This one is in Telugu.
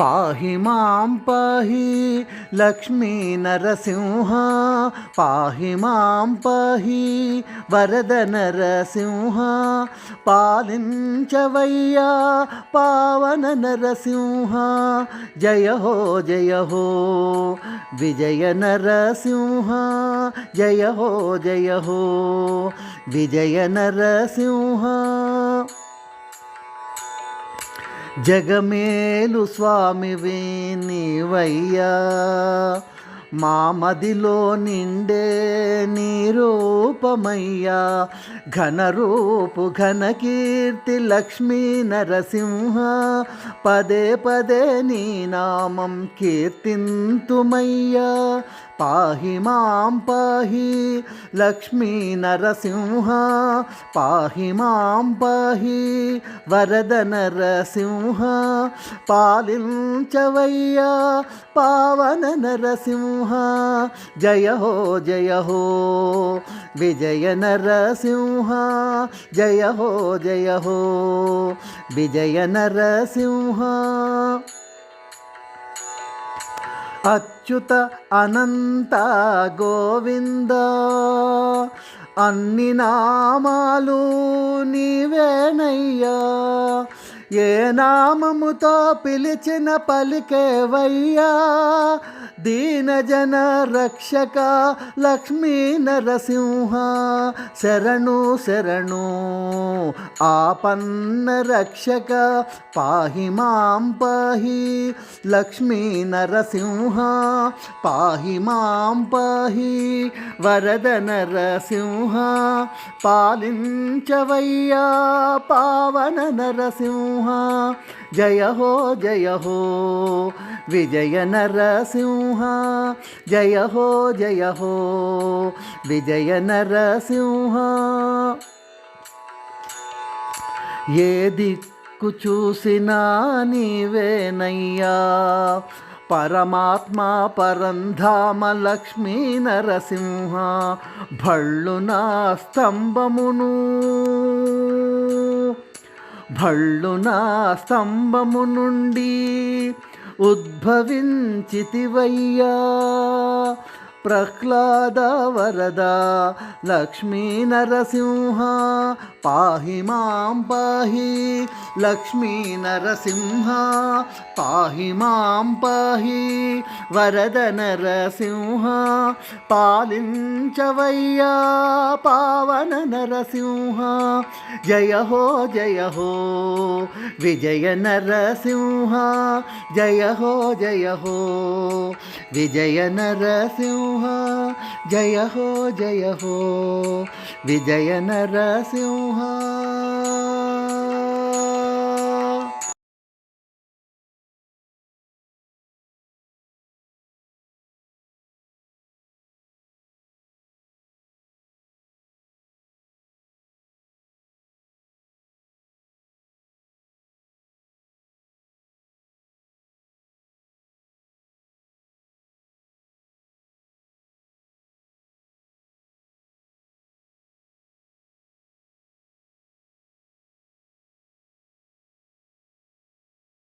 పాహి మాం పాహి లక్ష్మీ నరసింహ పాహి మాం పాహి వరద నరసింహ పాలించవయ్యా పావన నరసింహ. జయ హో జయ హో విజయ నరసింహ జయ హో జయ హో విజయ నరసింహ. జగమేలు స్వామివి నీవయ్యా. మా మదిలో నిండే నీ రూపమయ్యా ఘనరూపు ఘనకీర్తి లక్ష్మీ నరసింహ. పదే పదే నీ నామం కీర్తింతుమయ్యా. పాహి మాం పాహి లక్ష్మీ నరసింహ పాహి మాం పాహి వరద నరసింహ పాలించవయ్యా పావన నరసింహ. జయ హో జయ హో విజయ నరసింహ జయ హో జయ హో విజయ నరసింహ. అచ్యుత అనంత గోవింద. అన్ని నామాలు నీవేనయ్యా. ఏ నామముతో పిలిచిన పలికేవయ్యా? దీనజన రక్షక లక్ష్మీ నరసింహ శరణు శరణు. ఆపన్న రక్షక పాహి మాం పాహి లక్ష్మీ నరసింహ పాహి మాం పాహి. వరద నరసింహ పాలించవయ్యా పావన నరసింహ. జయ హో జయ హో విజయ నరసింహ జయ హో జయ హో విజయ నరసింహ. ఏ దిక్కు చూసినా నీవేనయ్యా పరమాత్మ పరంధామ లక్ష్మీ నరసింహ భళ్ళునా స్తంభమును. భళ్ళునా స్తంభము నుండి ఉద్భవించితివయ్యా. ప్రహ్లాద వరద లక్ష్మీ నరసింహ పాహి మాం పాహి లక్ష్మీ నరసింహ పాహి మాం పాహి వరద నరసింహ పాలించవయ్యా పావన నరసింహ జయ హో జయ హో విజయ నరసింహ జయ హో జయ హో విజయ నరసింహ జయ హో జయ హో విజయ నరసింహ